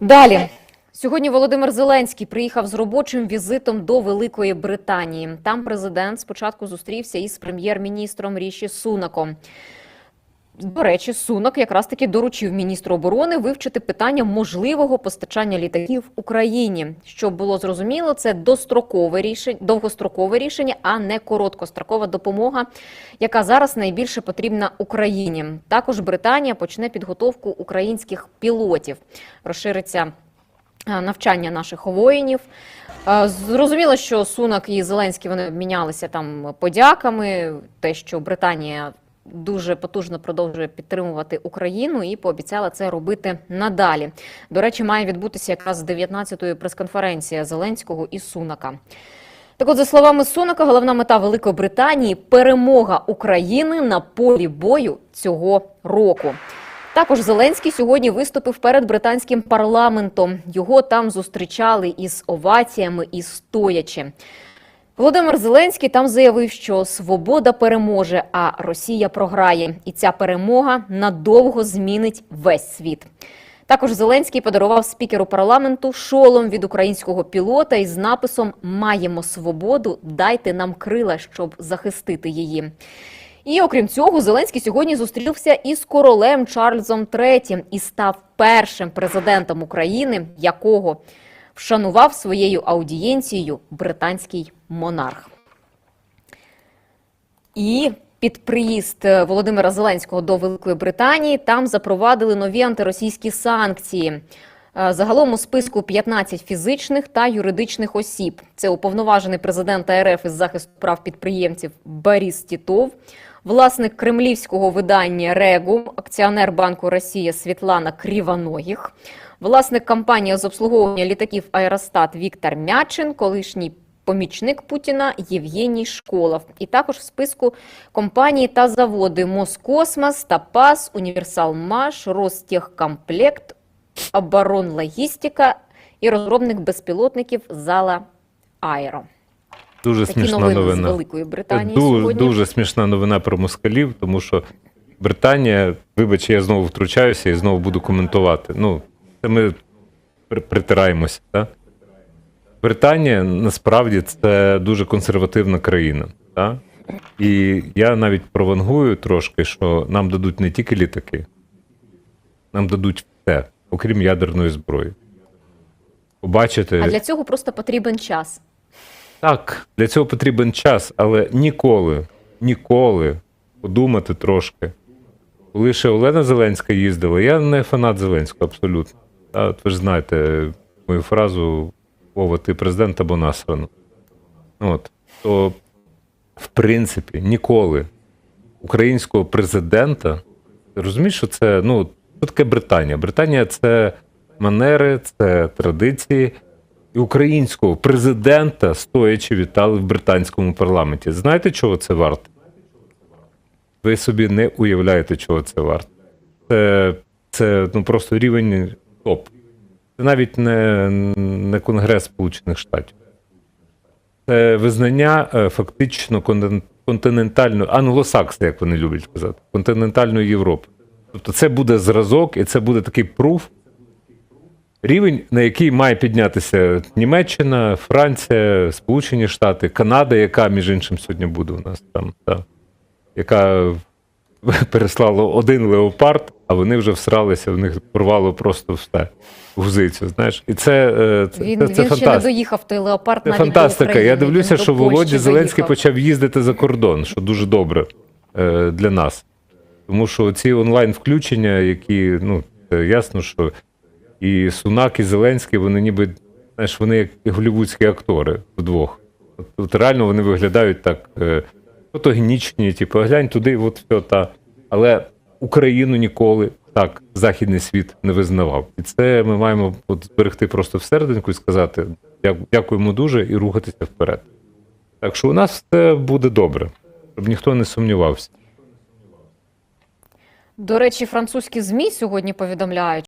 Далі. Сьогодні Володимир Зеленський приїхав з робочим візитом до Великої Британії. Там президент спочатку зустрівся із прем'єр-міністром Ріші Сунаком. До речі, Сунак якраз таки доручив міністру оборони вивчити питання можливого постачання літаків Україні. Щоб було зрозуміло, це дострокове рішення, довгострокове рішення, а не короткострокова допомога, яка зараз найбільше потрібна Україні. Також Британія почне підготовку українських пілотів. Розшириться е, навчання наших воїнів. Е, Зрозуміло, що Сунак і Зеленський вони обмінялися там подяками, те, що Британія дуже потужно продовжує підтримувати Україну і пообіцяла це робити надалі. До речі, має відбутися якраз 19-ї прес-конференція Зеленського і Сунака. Так от, за словами Сунака, головна мета Великої Британії перемога України на полі бою цього року. Також Зеленський сьогодні виступив перед британським парламентом. Його там зустрічали із оваціями і стоячи. Володимир Зеленський там заявив, що свобода переможе, а Росія програє. І ця перемога надовго змінить весь світ. Також Зеленський подарував спікеру парламенту шолом від українського пілота із написом Маємо свободу, дайте нам крила, щоб захистити її. І окрім цього, Зеленський сьогодні зустрівся із королем Чарльзом III і став першим президентом України, якого вшанував своєю аудієнцією британський монарх. І під приїзд е, Володимира Зеленського до Великої Британії там запровадили нові антиросійські санкції. Е, Загалом у списку 15 фізичних та юридичних осіб. Це уповноважений президента РФ із захисту прав підприємців Борис Тітов, власник кремлівського видання Регу, акціонер Банку Росія Світлана Крівоногих, власник компанії з обслуговування літаків Аеростат Віктор Мячин, колишній помічник Путіна Євгеній Школов. І також в списку компанії та заводи Москосмос, Тапас, Універсал Маш, Ростехкомплект, Оборонлогістика і розробник безпілотників Зала Аеро. Дуже Такі смішна новини з. Великої Британії дуже, сьогодні. дуже смішна новина про москалів, тому що Британія, вибач, я знову втручаюся і знову буду коментувати. Ну, це ми притираємося. Так? Британія насправді це дуже консервативна країна. Так? І я навіть провангую трошки, що нам дадуть не тільки літаки, нам дадуть все, окрім ядерної зброї. Побачите. А для цього просто потрібен час. Так, для цього потрібен час, але ніколи, ніколи подумати трошки. Коли ще Олена Зеленська їздила, я не фанат Зеленського абсолютно. Та, от ви ж знаєте мою фразу Вова, ти президент або насрано. От. То, в принципі, ніколи українського президента, розумієш, що це, ну, що таке Британія? Британія це манери, це традиції. І українського президента стоячи вітали в британському парламенті. Знаєте, чого це варто? Ви собі не уявляєте, чого це варто. Це, це ну, просто рівень топ. Це навіть не, не Конгрес Сполучених Штатів. Це визнання е, фактично контин- континентальної, англосакси, як вони люблять казати, континентальної Європи. Тобто це буде зразок, і це буде такий пруф, рівень, на який має піднятися Німеччина, Франція, Сполучені Штати, Канада, яка, між іншим, сьогодні буде у нас там, та, яка переслала один леопард, а вони вже всралися, в них порвало просто все гузицю. Знаєш, і це, е, це, Він, це, це він ще не фантастика. доїхав той леопард Це навіть до фантастика. України. Я дивлюся, Він що до Польщі Володя Зеленський доїхав. почав їздити за кордон, що дуже добре е, для нас. Тому що ці онлайн-включення, які, ну, це ясно, що і Сунак, і Зеленський, вони ніби, знаєш, вони як голівудські актори вдвох. От, от реально вони виглядають так е, фотогенічні, типу, глянь туди, от все та. Але Україну ніколи так західний світ не визнавав. І це ми маємо от зберегти просто всерединку і сказати дякуємо дуже і рухатися вперед. Так що у нас все буде добре, щоб ніхто не сумнівався. До речі, французькі ЗМІ сьогодні повідомляють,